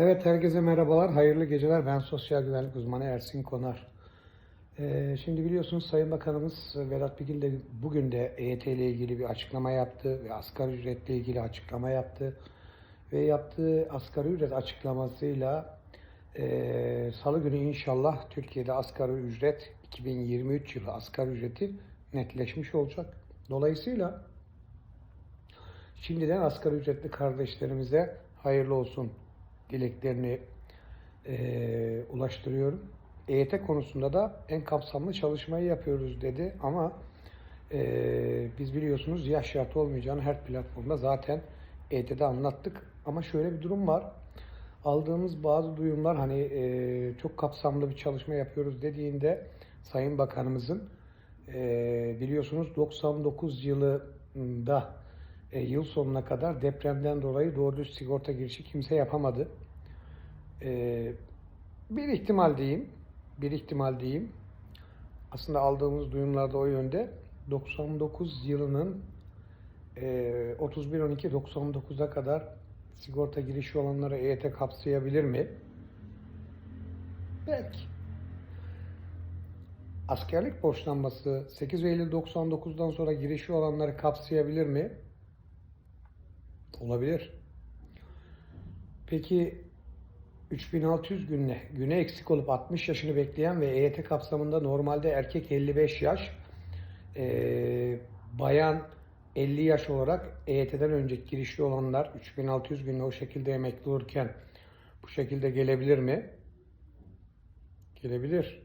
Evet, herkese merhabalar, hayırlı geceler. Ben sosyal güvenlik uzmanı Ersin Konar. Ee, şimdi biliyorsunuz Sayın Bakanımız Vedat Bilgin de bugün de EYT ile ilgili bir açıklama yaptı ve asgari ücretle ilgili açıklama yaptı. Ve yaptığı asgari ücret açıklamasıyla e, Salı günü inşallah Türkiye'de asgari ücret 2023 yılı asgari ücreti netleşmiş olacak. Dolayısıyla şimdiden asgari ücretli kardeşlerimize hayırlı olsun dileklerini eee, ulaştırıyorum. EYT konusunda da en kapsamlı çalışmayı yapıyoruz dedi ama eee, biz biliyorsunuz yaş şartı olmayacağını her platformda zaten EYT'de anlattık. Ama şöyle bir durum var. Aldığımız bazı duyumlar hani eee, çok kapsamlı bir çalışma yapıyoruz dediğinde Sayın Bakanımızın eee, biliyorsunuz 99 yılında e, yıl sonuna kadar depremden dolayı doğru düz sigorta girişi kimse yapamadı. E, bir ihtimal diyeyim, bir ihtimal diyeyim. Aslında aldığımız duyumlarda o yönde. 99 yılının e, 31-12-99'a kadar sigorta girişi olanları EYT kapsayabilir mi? Belki. Askerlik borçlanması 8 Eylül 99'dan sonra girişi olanları kapsayabilir mi? Olabilir. Peki 3600 güne, güne eksik olup 60 yaşını bekleyen ve EYT kapsamında normalde erkek 55 yaş, eee, bayan 50 yaş olarak EYT'den önce girişli olanlar 3600 günle o şekilde emekli olurken bu şekilde gelebilir mi? Gelebilir.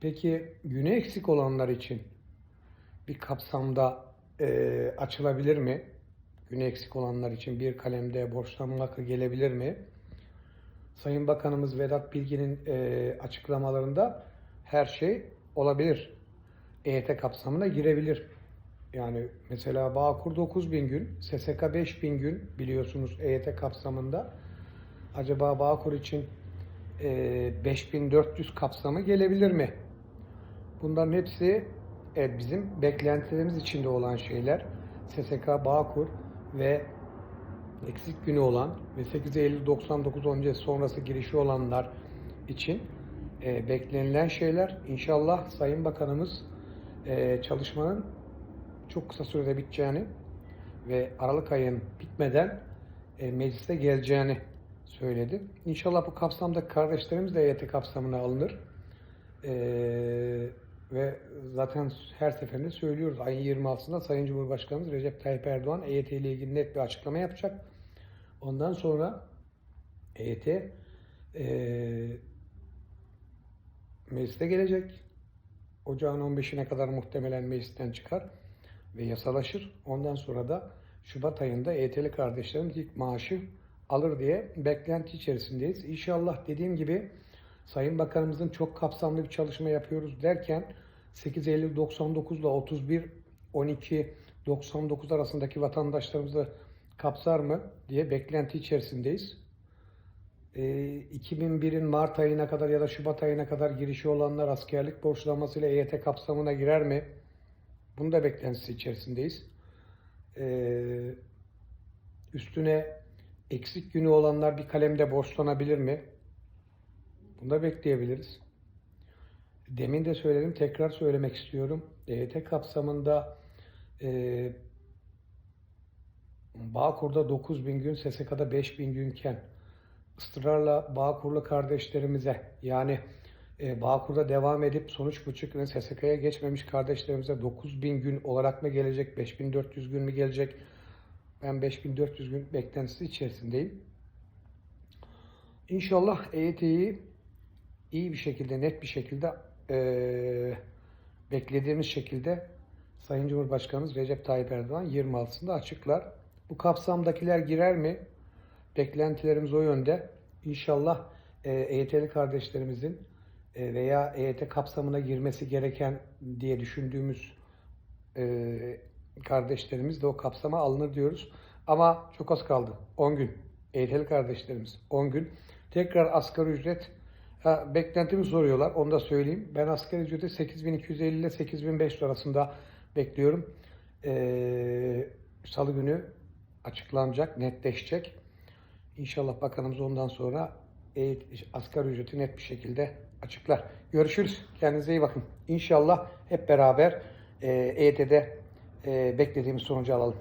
Peki güne eksik olanlar için bir kapsamda eee, açılabilir mi? Güne eksik olanlar için bir kalemde borçlanma hakkı gelebilir mi? Sayın Bakanımız Vedat Bilgin'in eee, açıklamalarında her şey olabilir. EYT kapsamına girebilir. Yani mesela Bağkur 9000 gün, SSK 5000 gün biliyorsunuz EYT kapsamında. Acaba Bağkur için eee, 5400 kapsamı gelebilir mi? Bunların hepsi e, bizim beklentilerimiz içinde olan şeyler. SSK, Bağkur ve eksik günü olan ve 8 Eylül 99 öncesi sonrası girişi olanlar için e, beklenilen şeyler. İnşallah Sayın Bakanımız e, çalışmanın çok kısa sürede biteceğini ve Aralık ayın bitmeden e, meclise geleceğini söyledi. İnşallah bu kapsamda kardeşlerimiz de EYT kapsamına alınır. Ee, ve zaten her seferinde söylüyoruz. Ayın 26'sında Sayın Cumhurbaşkanımız Recep Tayyip Erdoğan EYT ile ilgili net bir açıklama yapacak. Ondan sonra EYT ee, meclise gelecek. Ocağın 15'ine kadar muhtemelen meclisten çıkar ve yasalaşır. Ondan sonra da Şubat ayında EYT'li kardeşlerimiz ilk maaşı alır diye beklenti içerisindeyiz. İnşallah dediğim gibi Sayın Bakanımızın çok kapsamlı bir çalışma yapıyoruz derken 8 Eylül 99 ile 31 12 99 arasındaki vatandaşlarımızı kapsar mı diye beklenti içerisindeyiz. Ee, 2001'in Mart ayına kadar ya da Şubat ayına kadar girişi olanlar askerlik borçlanmasıyla EYT kapsamına girer mi? Bunu da beklentisi içerisindeyiz. Ee, üstüne eksik günü olanlar bir kalemde borçlanabilir mi? Bunu da bekleyebiliriz. Demin de söyledim, tekrar söylemek istiyorum. EYT kapsamında e, Bağkur'da 9000 gün, SSK'da 5000 günken ısrarla Bağkurlu kardeşlerimize yani e, Bağkur'da devam edip sonuç buçuk ve SSK'ya geçmemiş kardeşlerimize 9000 gün olarak mı gelecek, 5400 gün mü gelecek? Ben 5400 gün beklentisi içerisindeyim. İnşallah EYT'yi iyi bir şekilde, net bir şekilde eee, beklediğimiz şekilde Sayın Cumhurbaşkanımız Recep Tayyip Erdoğan 26'sında açıklar. Bu kapsamdakiler girer mi? Beklentilerimiz o yönde. İnşallah eee EYT'li kardeşlerimizin e, veya EYT kapsamına girmesi gereken diye düşündüğümüz e, kardeşlerimiz de o kapsama alınır diyoruz. Ama çok az kaldı. 10 gün. EYT'li kardeşlerimiz 10 gün. Tekrar asgari ücret ha, beklentimi soruyorlar. Onu da söyleyeyim. Ben asgari ücreti 8250 ile 8500 arasında bekliyorum. Ee, Salı günü açıklanacak, netleşecek. İnşallah bakanımız ondan sonra asgari ücreti net bir şekilde açıklar. Görüşürüz. Kendinize iyi bakın. İnşallah hep beraber e, EYT'de e, beklediğimiz sonucu alalım.